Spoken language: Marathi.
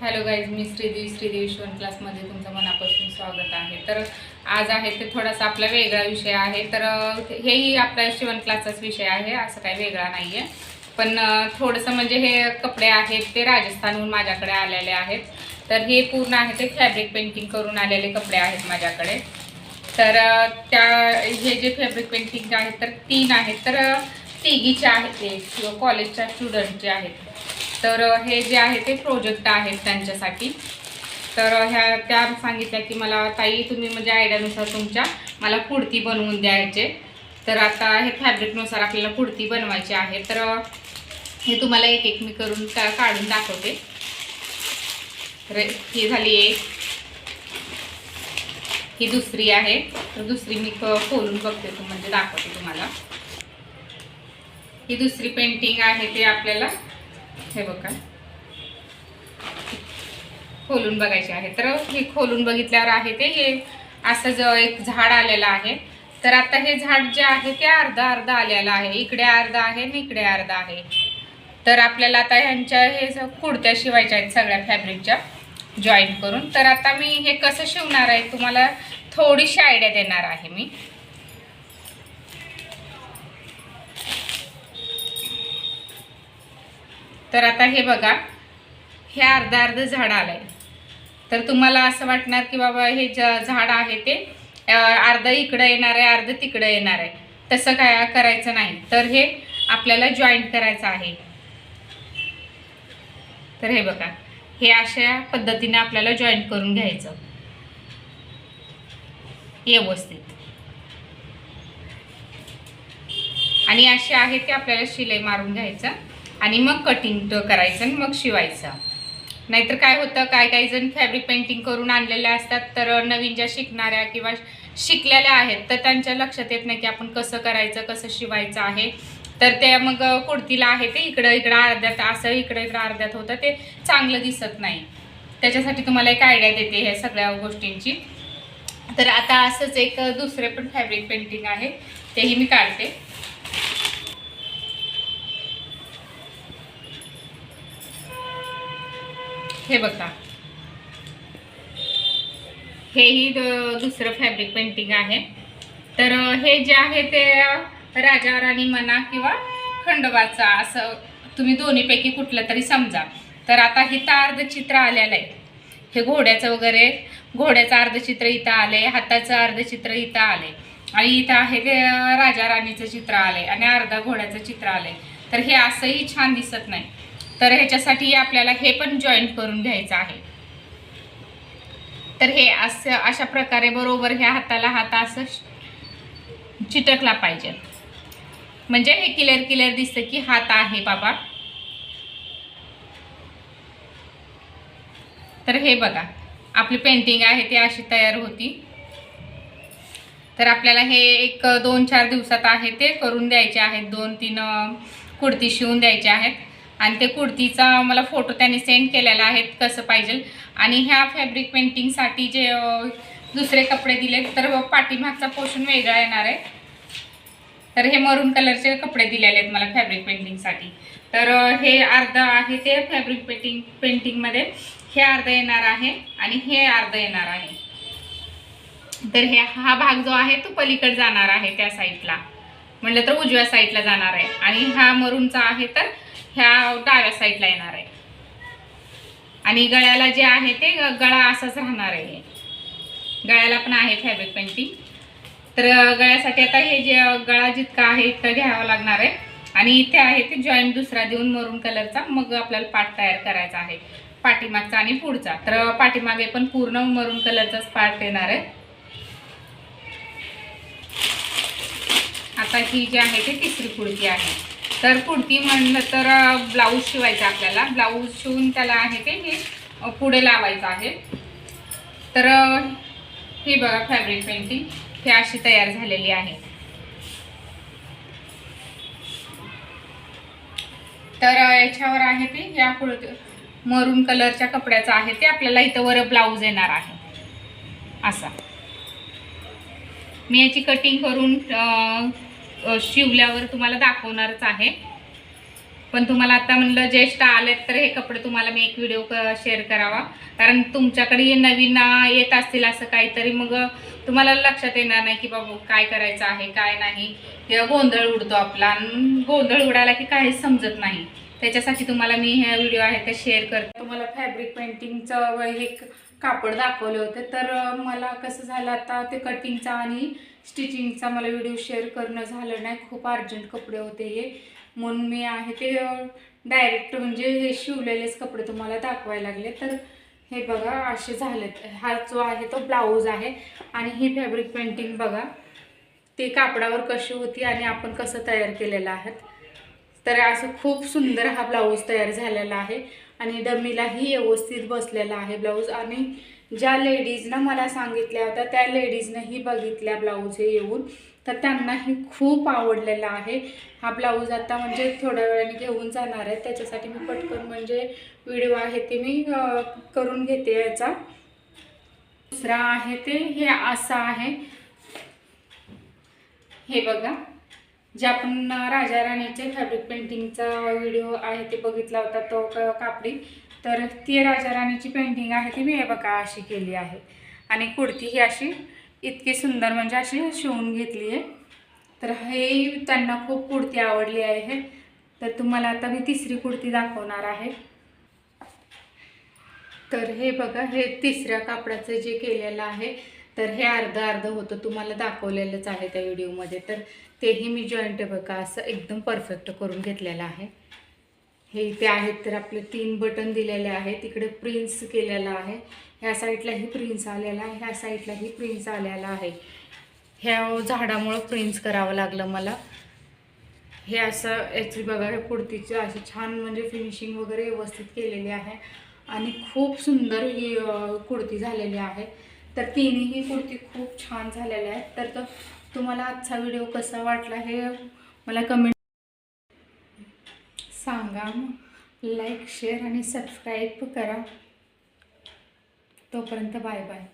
हॅलो गाईज मी श्रीदेवी श्रीदेवी शिवण क्लासमध्ये तुमचं मनापासून स्वागत आहे. तर आज आहे ते थोडासा आपला वेगळा विषय आहे. तर हेही आपला शिवण क्लासचाच विषय आहे असं काही वेगळा नाही आहे पण थोडंसं म्हणजे हे कपडे आहेत ते राजस्थानहून माझ्याकडे आलेले आहेत. तर हे पूर्ण आहे ते फॅब्रिक पेंटिंग करून आलेले कपडे आहेत माझ्याकडे. तर त्या हे जे फॅब्रिक पेंटिंग आहेत तर तीन आहेत. तर अं, तिघीचे आहेत ते किंवा कॉलेजच्या स्टुडंटचे आहेत. तर हे जे आहे ते प्रोजेक्ट आहेत त्यांच्यासाठी. तर ह्या त्या सांगितल्या की मला ताई तुम्ही म्हणजे आयडियानुसार तुमच्या मला कुडती बनवून द्यायचे. तर आता हे फॅब्रिकनुसार आपल्याला कुडती बनवायची आहे. तर हे तुम्हाला एक एक मी करून का काढून दाखवते. तर ही झाली एक. ही दुसरी आहे. तर दुसरी मी खोलून बघते म्हणजे दाखवते तुम्हाला. ही दुसरी पेंटिंग आहे ते आपल्याला. हे बघा. खोलून बघायचे आहे. तर हे खोलून बघितल्यावर आहे ते हे असं जो एक झाड आलेलं आहे. तर आता हे झाड जे आहे ते अर्धा अर्धा आलेलं आहे. इकडे अर्धा आहे आणि इकडे अर्धा आहे. तर आपल्याला आता ह्यांच्या हे कुडत्या शिवायच्या आहेत सगळ्या फॅब्रिकच्या जॉईन करून. तर आता मी हे कसं शिवणार आहे तुम्हाला थोडीशी आयडिया देणार आहे मी. तर आता हे बघा हे अर्धं अर्ध झाड आलंय. तर तुम्हाला असं वाटणार की बाबा हे ज झाड आहे ते अर्धं इकडं येणार आहे अर्धं तिकडं येणार आहे. तसं काय करायचं नाही. तर हे आपल्याला जॉईंट करायचं आहे. तर हे बघा हे अशा पद्धतीने आपल्याला जॉईंट करून घ्यायचं. व्यवस्थित. आणि असे आहे ते आपल्याला शिलाई मारून घ्यायचं. आणि मग कटिंग करायचं आणि मग शिवायचं. नाहीतर काय होतं काय काही जण फॅब्रिक पेंटिंग करून आणलेल्या असतात तर नवीन ज्या शिकणाऱ्या किंवा शिकलेल्या आहेत तर त्यांच्या लक्षात येत नाही की आपण कसं करायचं कसं शिवायचं आहे. तर ते मग कुर्तीला आहे ते इकडं इकडं अर्ध्यात असं इकडं इकडं अर्ध्यात होतं ते चांगलं दिसत नाही. त्याच्यासाठी तुम्हाला एक आयडिया देते ह्या सगळ्या गोष्टींची. तर आता असंच एक दुसरे पण फॅब्रिक पेंटिंग आहे तेही मी काढते. हे बघा. हेही दुसरं फॅब्रिक पेंटिंग आहे. तर हे जे आहे ते राजा राणी म्हणा किंवा खंडोबाचा असं तुम्ही दोन्हीपैकी कुठलं तरी समजा. तर आता इथं अर्धचित्र आलेलं आहे. हे घोड्याचं वगैरे घोड्याचं अर्धचित्र इथं आले हाताचं अर्धचित्र इथं आले आणि इथं आहे ते राजा राणीचं चित्र आले आणि अर्धा घोड्याचं चित्र आले तर हे असंही छान दिसत नाही. तर ह्याच्यासाठी आपल्याला हे पण जॉईंट करून घ्यायचं आहे. तर हे असं अशा प्रकारे बरोबर ह्या हाताला हात असं चिटकला पाहिजे. म्हणजे हे क्लिअर क्लिअर दिसतं की हात आहे बाबा. तर हे बघा आपली पेंटिंग आहे ती अशी तयार होती. तर आपल्याला हे एक दोन चार दिवसात आहे ते करून द्यायचे आहेत. दोन तीन कुर्ती शिवून द्यायचे आहेत. आणि ते कुर्तीचा मला फोटो त्याने सेंड केलेला आहेत कसं पाहिजे. आणि ह्या फॅब्रिक पेंटिंगसाठी जे दुसरे कपडे दिले तर पाठीमागचा पोर्शन वेगळा येणार आहे. तर हे मरून कलरचे कपडे दिलेले आहेत मला फॅब्रिक पेंटिंगसाठी तर हे अर्ध आहे ते फॅब्रिक पेंटिंग पेंटिंगमध्ये हे अर्ध येणार आहे आणि हे अर्ध येणार आहे. तर हे हा भाग जो आहे तो पलीकडे जाणार आहे त्या साईडला म्हटलं तर उजव्या साईडला जाणार आहे. आणि हा मरूनचा आहे तर ह्या डाव्या साईडला येणार आहे. आणि गळ्याला जे आहे ते गळा असाच राहणार आहे गळ्याला पण आहे फॅब्रिक पेंटिंग तर गळ्यासाठी आता हे जे गळा जितका आहे इतका घ्यावा लागणार आहे. आणि इथे आहे ते जॉईंट दुसरा देऊन मरून कलरचा मग आपल्याला पाट तयार करायचा आहे. पाठीमागचा आणि पुढचा. तर पाठीमागे पण पूर्ण मरून कलरचाच पार्ट येणार आहे. आता ही जी आहे ती तिसरी कुडकी आहे. तर कुर्ती म्हणलं तर ब्लाऊज शिवायचा आपल्याला. ब्लाऊज शिवून त्याला आहे ते हे पुढे लावायचं आहे. तर हे बघा फॅब्रिक पेंटिंग ही अशी तयार झालेली आहे. तर याच्यावर आहे ते या कुर्ती मरून कलरच्या कपड्याचं आहे ते आपल्याला इथं वर ब्लाऊज येणार आहे. असा. मी याची कटिंग करून शिवल्यावर तुम्हाला दाखवणारच आहे. पण तुम्हाला आता म्हणलं ज्येष्ठ आलेत तर हे कपडे तुम्हाला मी एक व्हिडिओ शेअर करावा. कारण तुमच्याकडे नवीन येत असतील असं काहीतरी. मग तुम्हाला लक्षात येणार नाही की बाबा काय करायचं आहे काय नाही. किंवा गोंधळ उडतो आपला. गोंधळ उडाला की काहीच समजत नाही. त्याच्यासाठी तुम्हाला मी हे व्हिडिओ आहे ते शेअर करते. तुम्हाला फॅब्रिक पेंटिंगचं हे कापड दाखवले होते. तर मला कसं झालं आता ते कटिंगचा आणि स्टिचिंगचा मला व्हिडिओ शेअर करणं झालं नाही. खूप अर्जंट कपडे होते हे. म्हणून मी आहे ते डायरेक्ट म्हणजे हे शिवलेलेच कपडे तुम्हाला दाखवायला लागले. तर हे बघा असे झालेत. हा जो आहे तो ब्लाऊज आहे आणि ही फॅब्रिक पेंटिंग बघा. ते कापडावर कशी होती आणि आपण कसं तयार केलेलं आहेत तर असं खूप सुंदर हा ब्लाऊज तयार झालेला आहे. आणि डमीलाही व्यवस्थित बसलेला आहे ब्लाऊज. आणि ज्या लेडीजनं मला सांगितल्या होत्या त्या लेडीजनंही बघितल्या ब्लाऊज हे येऊन. तर त्यांनाही खूप आवडलेला आहे हा ब्लाऊज. आता म्हणजे थोड्या वेळाने घेऊन जाणार आहे. त्याच्यासाठी मी पटकन म्हणजे व्हिडिओ आहे ते मी करून घेते याचा. दुसरा आहे ते हे असं आहे. हे बघा. जे आपण राजा राणीचे फॅब्रिक पेंटिंगचा व्हिडिओ आहे ते बघितला होता तो क- कापडी. तर ती राजा राणीची पेंटिंग आहे ती मी हे बघा अशी केली आहे. आणि कुर्ती ही अशी इतकी सुंदर म्हणजे अशी शिवून घेतली आहे. तर हे त्यांना खूप कुर्ती आवडली आहे. तर तुम्हाला आता मी तिसरी कुर्ती दाखवणार आहे. तर हे बघा हे तिसऱ्या कापडाचं जे केलेलं आहे तर हे अर्ध अर्ध होतं. तुम्हाला दाखवलेलंच आहे त्या व्हिडिओमध्ये. तर तेही मी जॉईंट बघा. असं एकदम परफेक्ट करून घेतलेलं आहे. हे इथे आहेत तर आपले तीन बटन दिलेले आहे तिकडे प्रिन्स केलेला आहे. ह्या साईडलाही प्रिन्स आलेला आहे. ह्या साईडलाही प्रिन्स आलेला आहे. ह्या झाडामुळं प्रिन्स करावं लागलं मला. हे असं याची बघा हे कुर्तीची अशी छान म्हणजे फिनिशिंग वगैरे व्यवस्थित केलेली आहे. आणि खूप सुंदर ही कुडती कुर्ती झालेली आहे. तर तिन्ही कुर्ती खूप छान झालेल्या आहेत. तर तो तुम्हाला आजचा व्हिडिओ कसा वाटला हे मला कमेंट सांगा. लाईक शेअर आणि सबस्क्राईब करा. तोपर्यंत बाय बाय